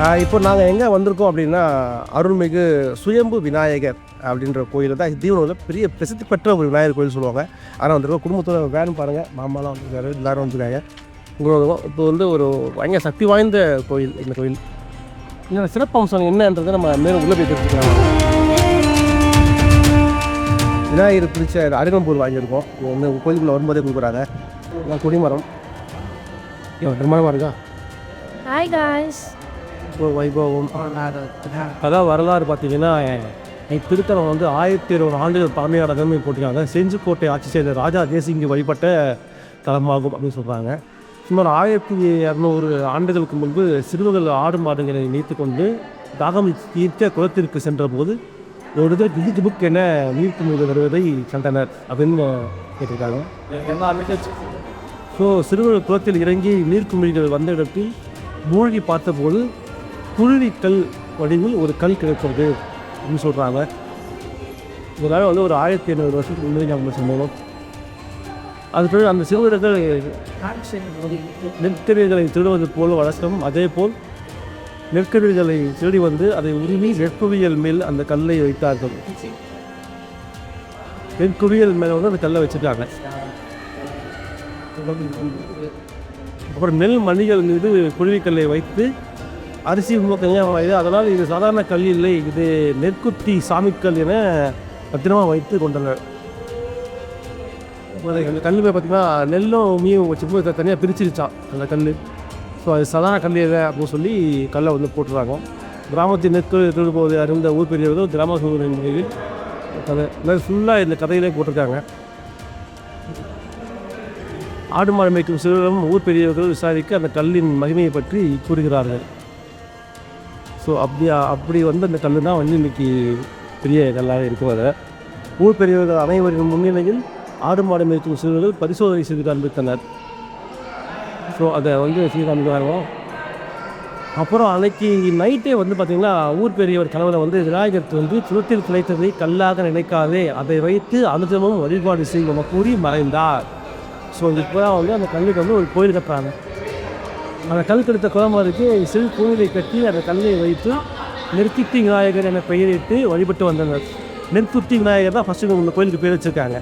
இப்போ நாங்கள் எங்கே வந்திருக்கோம் அப்படின்னா அருள்மிகு சுயம்பு விநாயகர் அப்படின்ற கோயில் தான். தீவனத்தில் பெரிய பிரசித்தி பெற்ற ஒரு விநாயகர் கோயில் சொல்லுவாங்க. ஆனால் வந்திருக்கோம் குடும்பத்தோட வேன் பாருங்கள் மாமாலாம் வந்துருக்காரு எல்லாரும் வந்துருக்காங்க. உங்களோட இப்போ வந்து ஒரு பயங்கர சக்தி வாய்ந்த கோயில் இந்த கோயில். இதோட சிறப்பம்சம் என்னன்றதை நம்ம மேலும் உள்ளே போய் தெரிஞ்சுக்கலாம். விநாயகர் பிடிச்ச அருகம்பூர் வாங்கியிருக்கோம். ஒன்று கோயிலுக்குள்ளே வரும்போதே கொடுக்குறாங்க. குடிமரம் கொடிமரம் நிர்மாணமாக இருக்கா? ஹாய் காய்ஸ் ஒரு வைபவம் அதான் வரலாறு பார்த்தீங்கன்னா திருத்தலம் வந்து ஆயிரத்தி இருபது ஆண்டுகள் பழமையான தன்மை போட்டிருக்காங்க. செஞ்சுக்கோட்டை ஆட்சி செய்த ராஜா தேசிங்கி வழிபட்ட தலமாகும் அப்படின்னு சொல்கிறாங்க சுமார் ஆயிரத்தி இரநூறு ஆண்டுகளுக்கு முன்பு சிறுவர்கள் ஆடு மாடுகளை நீத்து கொண்டு தாகம் தீர்த்த குளத்திற்கு சென்றபோது ஒரு இதை டிஜிட் புக் என நீர்த்து மீது வருவதை கண்டனர் அப்படின்னு கேட்டிருக்காங்க. ஸோ சிறுவர் குளத்தில் இறங்கி நீர்க்குமிழிகள் வந்த இடத்தில் மூழ்கி பார்த்தபோது குருவிக்கல் வடிவில் ஒரு கல் கிடைக்கிறது அப்படின்னு சொல்கிறாங்க இதனால் வந்து ஒரு ஆயிரத்தி ஐநூறு வருஷத்துக்கு முன்னாடி நம்ம சம்பவம் அது பிறகு அந்த சிறுவர்கள் நெற்கதிர்களை திருடுவது போல் வழக்கம். அதே போல் நெற்கதிர்களை திருடி வந்து அதை உருவி நெற்குவியல் மேல் அந்த கல்லை வைத்தார்கள். நெற்குவியல் மேலே வந்து அந்த கல்லை வச்சுட்டாங்க அப்புறம் நெல் மணிகள் மீது குருவிக்கல்லை வைத்து அரிசி உருவாக்குங்க அதனால் இது சாதாரண கல் இல்லை. இது நெற்குத்தி சாமிக்கல் என பத்திரமாக வைத்து கொண்டனர். அந்த கல் போய் பார்த்தீங்கன்னா நெல்லும் மீன் வச்சு போய் தனியாக பிரிச்சிருச்சான் அந்த கல் ஸோ அது சாதாரண கல் இல்லை அப்படின்னு சொல்லி கல்லை வந்து போட்டுறாங்க. கிராமத்தின் நெற்கள் திருடு போது அறிந்த ஊர் பெரியவர்கள் கிராம சூழலில் கதை இந்த ஃபுல்லாக இந்த கதையிலே போட்டிருக்காங்க. ஆடு மாடு மேய்க்கும் சிறுவரும் ஊர் பெரியவர்கள் விசாரிக்க அந்த கல்லின் மகிமையை பற்றி கூறுகிறார்கள். ஸோ அப்படி அப்படி வந்து அந்த கல் தான் வந்து இன்றைக்கி பெரிய கல்லாக இருக்கும் அதை. ஊர் பெரியவர்கள் அனைவரின் முன்னிலையில் ஆடு மாடு மேய்க்கும் சிறுவர்கள் பரிசோதனை செய்து காண்பித்தனர் ஸோ அதை வந்து செய்து காண்பிக்கிறாங்க அப்புறம் அன்னைக்கு நைட்டே வந்து பார்த்திங்கன்னா ஊர் பெரியவர் கனவுல வந்து விநாயகர் வந்து சுரத்தில் கிடைத்ததை கல்லாக நினைக்காதே அதை வைத்து அனுதமும் வழிபாடு செய்யும் கூறி மறைந்தார். ஸோ இப்போ வந்து அந்த கல்லுக்கு வந்து ஒரு கோயில் கட்டுறாங்க. அந்த கல் கெடுத்த குளமாருக்கு சிறு கோயிலை கட்டி அந்த கல்லை வைத்து நெற்குத்தி விநாயகர் என பெயரிட்டு வழிபட்டு வந்தனர். நெற்குத்தி விநாயகர் தான் ஃபஸ்ட்டு உங்கள் கோயிலுக்கு பேர் வச்சுருக்காங்க.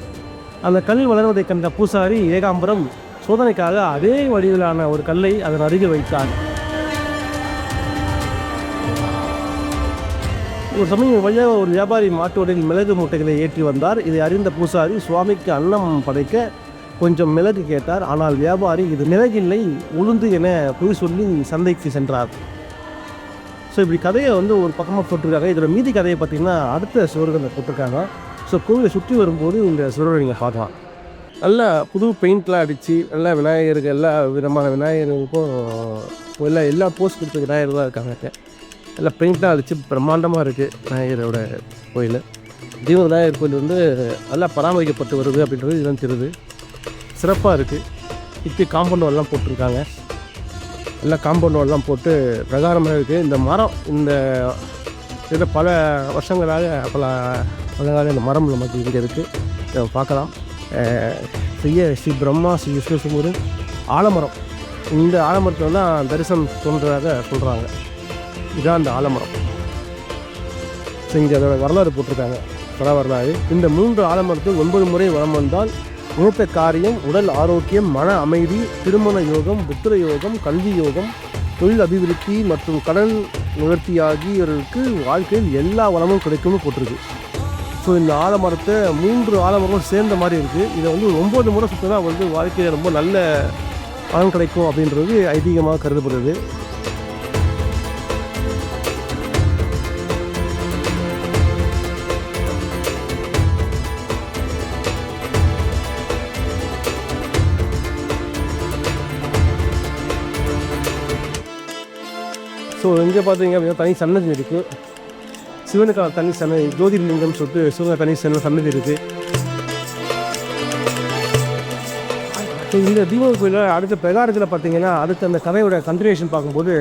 அந்த கல் வளர்வதை கண்ட பூசாரி ஏகாம்பரம் சோதனைக்காக அதே வடிவிலான ஒரு கல்லை அதன் அருகே வைத்தார். ஒரு சமயம் வழியாக ஒரு வியாபாரி மாட்டோடில் மிளகு மூட்டைகளை ஏற்றி வந்தார். இதை அறிந்த பூசாரி சுவாமிக்கு அன்னம் படைக்க கொஞ்சம் மிளகு கேட்டார். ஆனால் வியாபாரி இது மிளகில்லை உளுந்து என பொய் சொல்லி சந்தைக்கு சென்றார். ஸோ இப்படி கதையை வந்து ஒரு பக்கமாக போட்டிருக்காங்க. இதோட மீதி கதையை பார்த்திங்கன்னா அடுத்த சுவர்களில் போட்டிருக்காங்க. ஸோ கோவிலை சுற்றி வரும்போது இந்த சுவரை நீங்கள் பார்க்கலாம். நல்லா புது பெயிண்ட்லாம் அடித்து நல்லா விநாயகருக்கு எல்லா விதமான விநாயகருக்கும் எல்லா எல்லா போஸ்ட் கொடுத்த விநாயகர் தான் இருக்காங்க எல்லாம் பெயிண்ட்லாம் அடித்து பிரம்மாண்டமாக இருக்குது விநாயகரோட கோயில். தீப விநாயகர் கோயில் வந்து நல்லா பராமரிக்கப்பட்டு வருது அப்படின்றது இதுதான் தெரியுது. சிறப்பாக இருக்குது இப்போ காம்பவுண்ட் வால்லாம் போட்டிருக்காங்க. எல்லாம் காம்பவுண்ட் வால்லாம் போட்டு பிரகாரமாக இருக்குது இந்த மரம் இந்த இதில் பல வருஷங்களாக பல பலகால இந்த மரம் நமக்கு இங்கே இருக்குது பார்க்கலாம். ஸ்ரீய ஸ்ரீ ஸ்ரீ பிரம்மா ஸ்ரீ விஷ்ணுசுமுரு ஆலமரம். இந்த ஆலமரத்தில் தான் தரிசனம் தோன்றதாக சொல்கிறாங்க இதுதான் அந்த ஆலமரம். ஸோ இங்கே அதோட வரலாறு போட்டிருக்காங்க. பல வரலாறு இந்த மூன்று ஆலமரத்தில் ஒன்பது முறை வளம் வந்தால் மூத்த காரியம் உடல் ஆரோக்கியம் மன அமைதி திருமண யோகம் புத்திர யோகம் கல்வி யோகம் தொழில் அபிவிருத்தி மற்றும் கடன் நிவர்த்தி ஆகியோருக்கு வாழ்க்கையில் எல்லா வளமும் கிடைக்கும்னு போட்டிருக்கு. ஸோ இந்த ஆலமரத்தை மூன்று ஆலமரம் சேர்ந்த மாதிரி இருக்குது இதை வந்து ஒம்பது முறை சுற்றினா வந்து வாழ்க்கையில் ரொம்ப நல்ல பலன் கிடைக்கும் அப்படின்றது ஐதீகமாக கருதப்படுது. ஸோ இங்கே பார்த்தீங்க அப்படின்னா தனி சன்னதி இருக்குது சிவனுக்கான தனி சன்னதி ஜோதிர்லிங்கம் சொல்லிட்டு சிவனுக்கு தனி சன்ன சன்னதி இருக்குது ஸோ இந்த தீபம் கோயிலில் அடுத்த பிரகாரத்தில் பார்த்தீங்கன்னா அடுத்த அந்த கதையோட கண்டினியூஷன் பார்க்கும்போது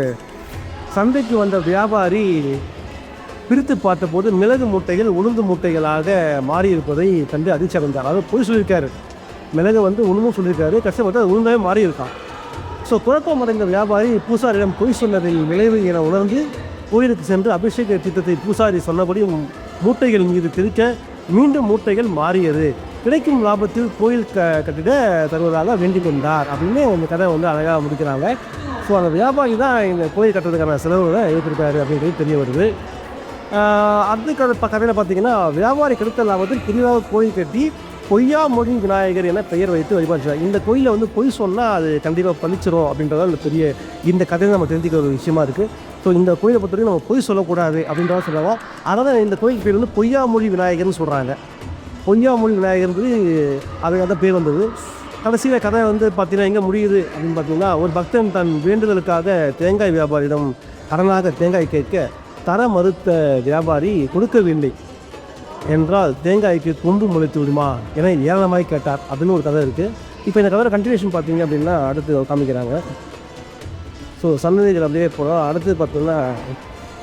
சந்தைக்கு வந்த வியாபாரி பிரித்து பார்த்தபோது மிளகு மூட்டைகள் உளுந்து மூட்டைகளாக மாறி இருப்பதை கண்டு அதிர்ச்சி அடைந்தார். அதாவது பொய் சொல்லியிருக்காரு. மிளகு வந்து உளுந்தும் சொல்லியிருக்காரு கஷ்டப்பட்டு அது உளுந்தாவே மாறி இருக்கான் ஸோ குழப்பம் அடைந்த வியாபாரி பூசாரியிடம் பொய் சொன்னதில் விளைவு என உணர்ந்து கோயிலுக்கு சென்று அபிஷேக திட்டத்தை பூசாரி சொன்னபடி மூட்டைகள் மீது திரிக்க மீண்டும் மூட்டைகள் மாறியது. கிடைக்கும் லாபத்தில் கோயில் க கட்டிட தருவதாக வேண்டிக் கொண்டார் அப்படின்னு இந்த கதை வந்து அழகாக முடிக்கிறாங்க. ஸோ அந்த வியாபாரி தான் இந்த கோயில் கட்டுறதுக்கான செலவுகளை ஏற்றிருக்காரு அப்படின்றது தெரிய வருது. அடுத்த அதுக்கு கதையில் பார்த்தீங்கன்னா வியாபாரி கிடைத்த லாபத்தில் புதிதாக கோயில் கட்டி பொய்யா மொழி விநாயகர் என பெயர் வைத்து வழிபாடுறாங்க இந்த கோயிலில் வந்து பொய் சொன்னால் அது கண்டிப்பாக பழிச்சிரும் அப்படின்றத இந்த பெரிய இந்த கதையை நம்ம தெரிஞ்சுக்கிற ஒரு விஷயமா இருக்குது ஸோ இந்த கோயிலை பொறுத்தவரைக்கும் நம்ம பொய் சொல்லக்கூடாது அப்படின்றத சொல்லுவாங்க அதனால் இந்த கோயில் பேர் வந்து பொய்யா மொழி விநாயகர்னு சொல்கிறாங்க பொய்யா மொழி விநாயகர்ன்றது அதுக்கு தான் பேர் வந்தது. கடைசியில் கதை வந்து பார்த்தீங்கன்னா எங்கே முடியுது அப்படின்னு பார்த்தீங்கன்னா ஒரு பக்தன் தன் வேண்டுதலுக்காக தேங்காய் வியாபாரியிடம் கடனாக தேங்காய் கேட்க தர மறுத்த வியாபாரி கொடுக்கவில்லை. என்றால் தேங்காய்க்கு கொண்டு முளைத்து விடுமா என ஏராளமாய் கேட்டார். அப்படின்னு ஒரு கதை இருக்குது இப்போ இந்த கதையோட கண்டினியூஷன் பார்த்தீங்க அப்படின்னா அடுத்து காமிக்கிறாங்க. ஸோ சன்னதிகள் அப்படியே போகிறோம் அடுத்து பார்த்தோம்னா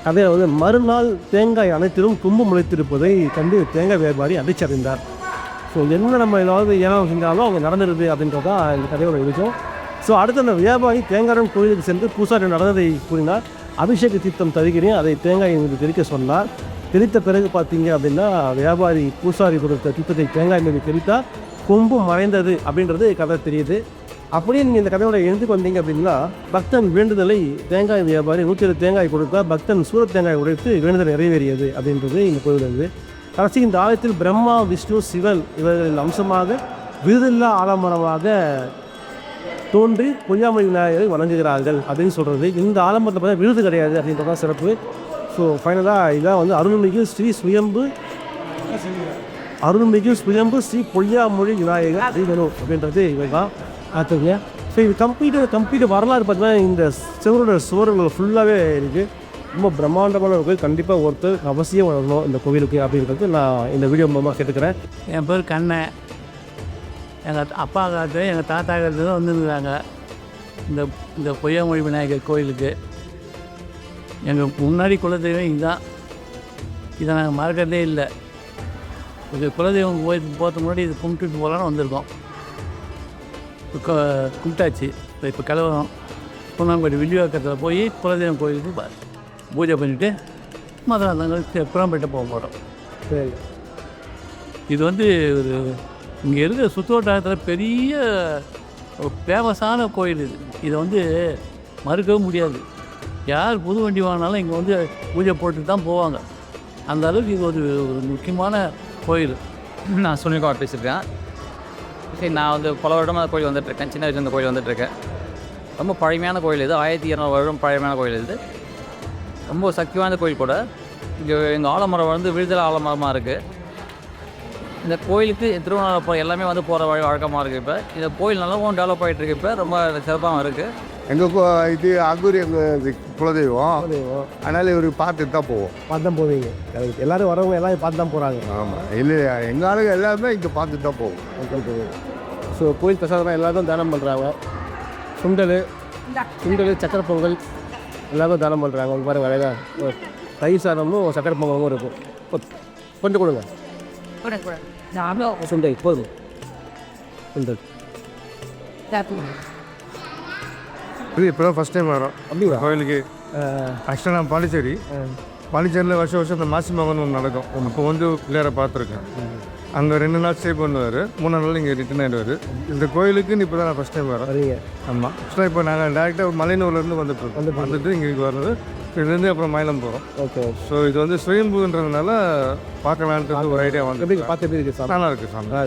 கதையில் வந்து மறுநாள் தேங்காய் அனைத்திலும் கொம்பு முளைத்திருப்பதை கண்டு தேங்காய் வியாபாரி அதிர்ச்சியடைந்தார். ஸோ என்ன நம்ம ஏதாவது ஏதாவது செஞ்சாலும் அவங்க நடந்துருது அப்படின்றது தான் இந்த கதையோட இருக்கும் ஸோ அடுத்து அந்த வியாபாரி தேங்காயின் கோயிலுக்கு சென்று பூசாரி நடந்ததை கூறினார். அபிஷேக தீர்த்தம் தருகிறேன் அதை தேங்காய் எங்களுக்கு தெரிவிக்க சொன்னார். தெளித்த பிறகு பார்த்தீங்க அப்படின்னா வியாபாரி பூசாரி கொடுத்த தீர்த்தத்தை தேங்காய் மீது தெளித்தார் கொம்பு மறைந்தது அப்படின்றது கதை தெரியுது. அப்படியே நீங்கள் இந்த கதையோட எழுந்துக்கு வந்தீங்க அப்படின்னா பக்தன் வேண்டுதலை தேங்காய் வியாபாரி நூற்றி இருபது தேங்காய் கொடுத்தா பக்தன் சூரத் தேங்காய் உடைத்து வேண்டுதல் நிறைவேறியது அப்படின்றது இந்த கோயில் கடைசி இந்த ஆலயத்தில் பிரம்மா விஷ்ணு சிவன் இவர்களின் அம்சமாக விருதில்லா ஆலமரமாக தோன்றி பொய்யாமொழி விநாயகரை வணங்குகிறார்கள் அப்படின்னு சொல்கிறது இந்த ஆலமரத்தில் பார்த்தா விருது கிடையாது அப்படின்றது தான் சிறப்பு. ஸோ ஃபைனலாக இதான் வந்து அருள்மிகு ஸ்ரீ சுயம்பு. அருள்மிகு சுயம்பு ஸ்ரீ பொய்யாமொழி விநாயகர் அதிகனு அப்படின்றது இவை தான். பார்த்துங்க ஸோ இது கம்ப்ளீட் கம்ப்ளீட் வரலாறு பார்த்தீங்கன்னா இந்த செவரோட சுவர்கள் ஃபுல்லாகவே இருக்குது ரொம்ப பிரம்மாண்டமான ஒரு கோயில். கண்டிப்பாக ஒருத்தர் அவசியம் வரணும் இந்த கோவிலுக்கு அப்படின்றது நான் இந்த வீடியோ மூலமாக கேட்டுக்கிறேன். என் பேர் கண்ணன் எங்கள் அப்பா காலத்து எங்கள் தாத்தா காலத்து தான் இந்த இந்த பொய்யாமொழி விநாயகர் கோயிலுக்கு. எங்கள் முன்னாடி குலதெய்வம் இதுதான். இதை நாங்கள் மறக்கிறதே இல்லை. இது குலதெய்வம் கோயிலுக்கு போகிறதுக்கு முன்னாடி இது கும்பிட்டுட்டு போகலான்னு வந்திருக்கோம். இப்போ கும்பிட்டாச்சு. இப்போ இப்போ கிளம்புறோம் புண்ணாம்பேடி வில்லிவாக்கத்தில் போய் குலதெய்வம் கோயிலுக்கு பூஜை பண்ணிவிட்டு மதுரை புறம்பேட்டை போக போகிறோம் சரி. இது வந்து ஒரு இங்கே இருக்கிற சுற்றுவட்டாரத்தில் பெரிய ஃபேமஸான கோயில் இது. இதை வந்து மறுக்கவும் முடியாது. யார் புது வண்டி வாங்கினாலும் இங்கே வந்து பூஜை போட்டு தான் போவாங்க. அந்த அளவுக்கு இது ஒரு ஒரு முக்கியமான கோயில். நான் சுனில்குமார் பேசியிருக்கேன். சரி நான் வந்து பல வருடமாக கோயில் வந்துட்டுருக்கேன் சின்ன வயசுல இந்த கோயில் வந்துட்டுருக்கேன் ரொம்ப பழமையான கோயில் இது. ஆயிரத்தி இரநூறு வருடம் பழமையான கோயில் இது. ரொம்ப சக்தி வாய்ந்த கோயில் கூட இங்கே எங்கள் ஆலமரம் வந்து விடுதலை ஆலமரமாக இருக்குது இந்த கோயிலுக்கு திருவண்ணாமலை எல்லாமே வந்து போகிற வழி வழக்கமாக இருக்குது இப்போ. இந்த கோயில் நல்லாவும் டெவலப் ஆகிட்டு இருக்கு இப்போ. ரொம்ப சிறப்பாகவும் இருக்குது எங்கள் கோ இது அகூர் எங்கள் குலதெய்வம். அதனால் இவருக்கு பார்த்துட்டு தான் போவோம். பார்த்து தான் போவீங்க. correct. எல்லாரும் வரவங்க எல்லாம் பார்த்து தான் போகிறாங்க ஆமாம் இல்லை எங்கள் ஆளுங்க எல்லாருமே இங்கே பார்த்துட்டு தான் போவோம். ஸோ கோயில் பிரசாதமாக எல்லாரும் தானம் பண்ணுறாங்க சுண்டல் சுண்டல் சக்கரை பொங்கல் எல்லாரும் தானம் பண்ணுறாங்க உங்க பாருங்க அழகாக தயிர் சாதமும் சக்கரை பொங்கலும் இருக்கும். கொ- கொஞ்சம் கொடுங்க. சுண்டல் போதும். சுண்டல். இது இப்போ தான் ஃபஸ்ட் டைம் வரோம். அப்படிங்களா? கோயிலுக்கு. ஆக்சுவலாக நான் பாண்டிச்சேரி. பாண்டிச்சேரியில் வருஷம் வருஷம் இந்த மாசி மகன் ஒன்று நடக்கும். இப்போ வந்து பிள்ளையாரை பார்த்துருக்கேன். அங்கே ரெண்டு நாள் ஸ்டே பண்ணுவார். மூணு நாள் இங்கே ரிட்டர்ன் ஆகிடுவார் இந்த கோயிலுக்குன்னு இப்போ தான் நான் ஃபஸ்ட் டைம் வரேன் ஆமாம் ஆக்சுவலாக இப்போ நாங்கள் டேரெக்டாக மலையனூர்லேருந்து வந்துட்டு வந்துட்டு இங்கே வர்றது. இதுலேருந்து அப்புறம் மயிலம் போகிறோம் ஓகே. ஸோ இது வந்து சுயம்புன்றதுனால பார்க்கலான்றது ஒரு ஐடியா வந்து எப்படி பார்த்து எப்படி இருக்குது சார்? நல்லா இருக்குது சாமி நல்லா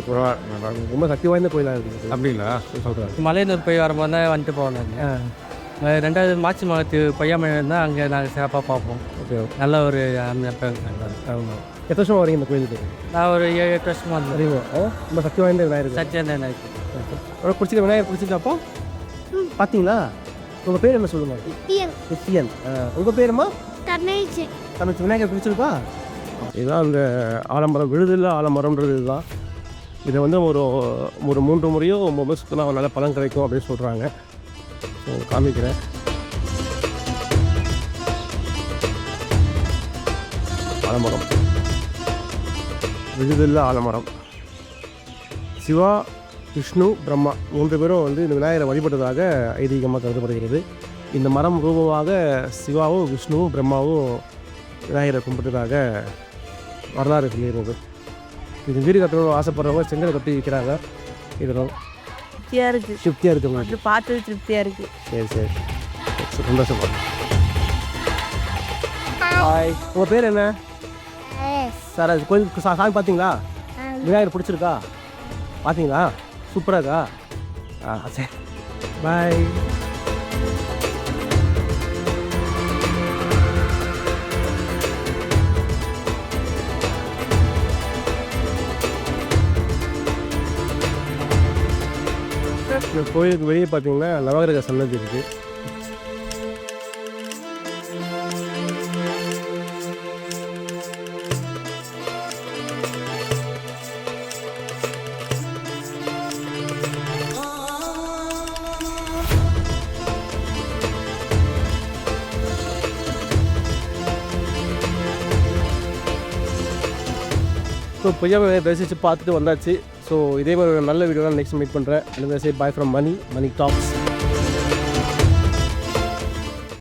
இருக்கு. ரொம்ப சக்தி வாய்ந்த கோயிலாக இருக்குது அப்படிங்களா? சொல்கிறாங்க மலையனூர் போய் வரும்போது தான் வந்துட்டு போனாங்க ரெண்டாவது மாச்சி மகத்து பையாமலை இருந்தால் அங்கே நாங்கள் சிறப்பாக பார்ப்போம். ஓகே நல்ல ஒரு எத்தனை வருஷம் வரீங்க இந்த கோயிலுக்கு? நான் ஒரு ஏழு எட்டு வருஷமாக இருந்தேன்? ரொம்ப சக்தி வாய்ந்த விநாயகர். சச்சியந்தன் எனக்கு அவ்வளோ பிடிச்சிக்க விநாயகர் பிடிச்சிருக்காப்போ பார்த்தீங்களா? உங்கள் பேர் என்ன சொல்லுங்கள் நித்தியம் கிறிஸ்டியன் உங்கள் பேருமா? தன்னைச்சு. தனக்கு விநாயகர் பிடிச்சிருக்கா இதுதான் அந்த ஆலமரம் விழுதில்ல ஆலமரம்ன்றது இதுதான். இதை வந்து ஒரு ஒரு மூன்று முறையோ ஒம்பது ஒரு நல்ல பலன் கிடைக்கும் அப்படின்னு சொல்கிறாங்க காமிக்கிறேன். ஆலமரம். விழுதில்ல ஆலமரம். சிவா விஷ்ணு பிரம்மா மூன்று பேரும் வந்து இந்த விநாயகரை வழிபட்டதாக ஐதீகமாக கருதப்படுகிறது. இந்த மரம் ரூபமாக சிவாவும் விஷ்ணுவும் பிரம்மாவும் விநாயகரை கும்பிட்டதாக வரலாறு சொல்லிடுறது இது வீடு கட்டணும்னு ஆசைப்படுறவங்க செங்கலை கட்டி வைக்கிறாங்க. இதெல்லாம் திருப்தியாக இருக்குது திருப்தியாக இருக்குங்க இது பார்த்தது திருப்தியாக இருக்குது சரி சரி. சந்தோஷமா? ஹாய் உங்கள் பேர் என்ன? சார் அது கோயில் சா சாமி பார்த்தீங்களா? விநாயகர் பிடிச்சிருக்கா? பார்த்தீங்களா? சூப்பராக? இருக்கா ஆ சரி. பாய். இந்த கோயிலுக்கு வெளியே பார்த்தீங்கன்னா நவகிரக சன்னதி இருக்குது ஸோ பொய்யாவை தரிசித்து பார்த்துட்டு வந்தாச்சு. ஸோ இதே மாதிரி ஒரு நல்ல வீடியோ நெக்ஸ்ட் மீட் பண்ணுறேன் எனக்கு bye from money money tax